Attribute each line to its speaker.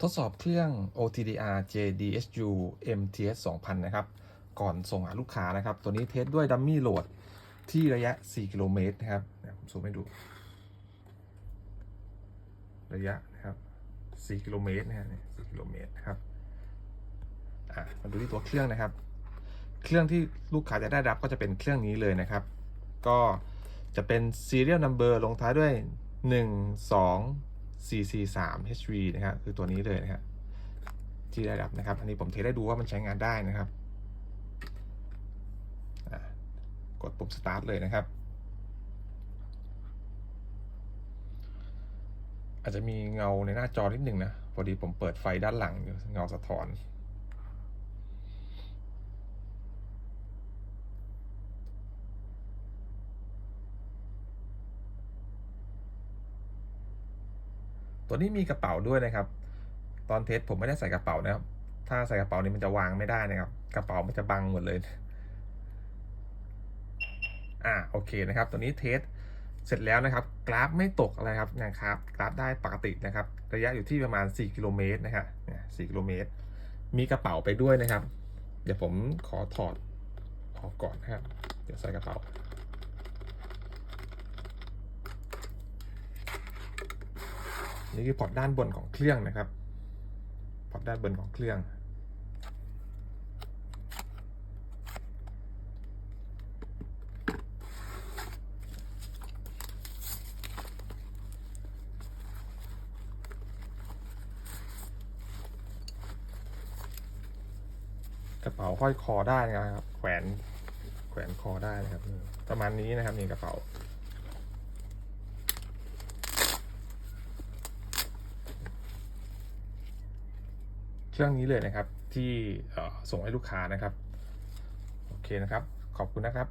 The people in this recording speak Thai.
Speaker 1: ทดสอบเครื่อง OTDR JDSU MTS 2000 นะครับ ก่อนส่งหาลูกค้านะครับ ตัวนี้เทสด้วยดัมมี่โหลดที่ระยะ 4 กิโลเมตรนะครับผมซูมให้ดู ระยะนะครับ 4 กิโลเมตรนะฮะเนี่ย4กิโลเมตรนะครับมาดูที่ตัวเครื่องนะครับ เครื่องที่ลูกค้าจะได้รับก็จะเป็นเครื่องนี้เลยนะครับ ก็จะเป็น serial number ลงท้ายด้วย 1 2 4 4 3 HV นะครับคือตัวนี้เลยนะครับที่ได้รับนะครับ อันนี้ผมเทสได้ดูว่ามันใช้งานได้นะครับกดปุ่ม start เลยนะครับ อาจจะมีเงาในหน้าจอนิดหนึ่งนะพอดีผมเปิดไฟด้านหลังเงาสะท้อน ตัวนี้มีกระเป๋าด้วยนะครับ ตอนเทสผมไม่ได้ใส่กระเป๋านะครับ ถ้าใส่กระเป๋านี้มันจะวางไม่ได้นะครับ กระเป๋ามันจะบังหมดเลย อ่าโอเคนะครับ ตัวนี้เทสเสร็จแล้วนะครับ กราฟไม่ตกอะไรครับนะครับ กราฟได้ปกตินะครับ ระยะอยู่ที่ประมาณ 4 กิโลเมตรนะครับเนี่กิโลเมตร มีกระเป๋าไปด้วยนะครับ เดี๋ยวผมขอถอดออกก่อนนะครับ เดี๋ยวใส่กระเป๋า นี่คือพอร์ตด้านบนของเครื่องนะครับพอร์ตด้านบนของเครื่องกระเป๋าห้อยคอได้นะครับ แขวนแขวนคอได้นะครับ ประมาณนี้นะครับนี่กระเป๋า เครื่องนี้เลยนะครับที่ส่งให้ลูกค้านะครับ โอเคนะครับ ขอบคุณนะครับ